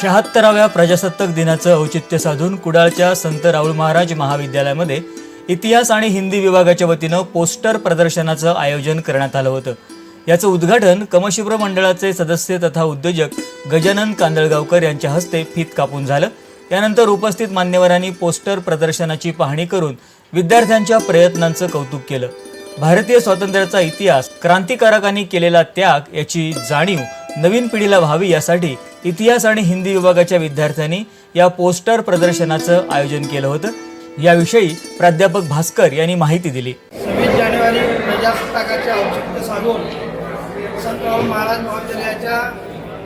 शहात्तराव्या प्रजासत्ताक दिनाचं औचित्य साधून कुडाळच्या संत राऊळ महाराज महाविद्यालयामध्ये इतिहास आणि हिंदी विभागाच्या वतीनं पोस्टर प्रदर्शनाचं आयोजन करण्यात आलं होतं. याचं उद्घाटन कमशिप्र मंडळाचे सदस्य तथा उद्योजक गजानन कांदळगावकर यांच्या हस्ते फीत कापून झालं. यानंतर उपस्थित मान्यवरांनी पोस्टर प्रदर्शनाची पाहणी करून विद्यार्थ्यांच्या प्रयत्नांचं कौतुक केलं. भारतीय स्वातंत्र्याचा इतिहास क्रांतिकारकांनी केलेला त्याग याची जाणीव नवीन पिढीला व्हावी यासाठी इतिहास आणि हिंदी विभागाच्या विद्यार्थ्यांनी या पोस्टर प्रदर्शनाचं आयोजन केलं होतं. याविषयी प्राध्यापक भास्कर यांनी माहिती दिली. सव्वीस जानेवारी प्रजासत्ताकाचे औचित्य साधून संत महाराज महाविद्यालयाच्या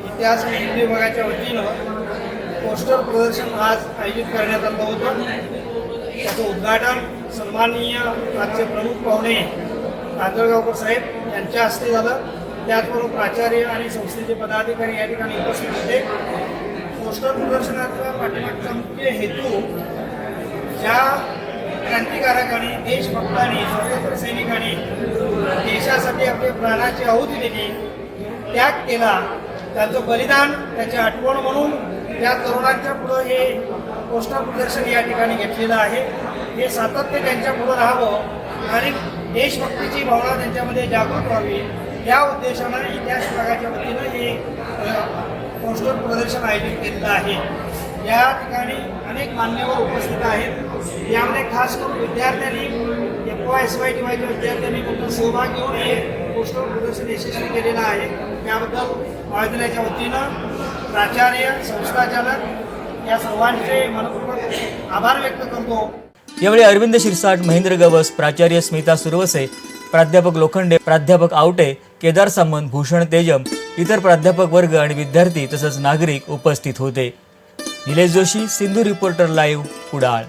इतिहास आणि हिंदी विभागाच्या वतीनं पोस्टर प्रदर्शन आज आयोजित करण्यात आलं होतं. त्याचं उद्घाटन सन्माननीय आजचे प्रमुख पाहुणे कांदळगावकर साहेब यांच्या हस्ते झालं. त्याचबरोबर प्राचार्य आणि संस्थेचे पदाधिकारी या ठिकाणी उपस्थित होते. पोस्टर प्रदर्शनाचा पाठीमागचा मुख्य हेतू ज्या क्रांतिकारकांनी देशभक्तांनी स्वातंत्र्य सैनिकांनी देशासाठी आपल्या प्राणाची आहुती दिली त्याग केला त्यांचं बलिदान त्याची आठवण म्हणून त्या तरुणांच्या पुढं हे पोस्टर प्रदर्शन या ठिकाणी घेतलेलं आहे. हे सातत्य त्यांच्या पुढं राहावं आणि देशभक्तीची भावना त्यांच्यामध्ये जागृत व्हावी. या उद्देशानं इतिहास विभागाच्या वतीनं हे पोस्टर प्रदर्शन आयोजित केलेलं आहे. या ठिकाणी अनेक मान्यवर उपस्थित आहेत. यामध्ये खास करून विद्यार्थ्यांनी F Y S Y T वायच्या विद्यार्थ्यांनी मोठा सहभाग घेऊन हे पोस्टर प्रदर्शन यशस्वी केलेलं आहे. त्याबद्दल महाविद्यालयाच्या वतीनं प्राचार्य संस्थाचालक या सर्वांचे मनपूर्वक आभार व्यक्त करतो. यावेळी अरविंद शिरसाट महेंद्र गवस प्राचार्य स्मिता सुरवसे प्राध्यापक लोखंडे प्राध्यापक आवटे केदार सामंत भूषण तेजम इतर प्राध्यापक वर्ग आणि विद्यार्थी तसंच नागरिक उपस्थित होते. Nilesh Joshi Sindhu reporter live Kudal.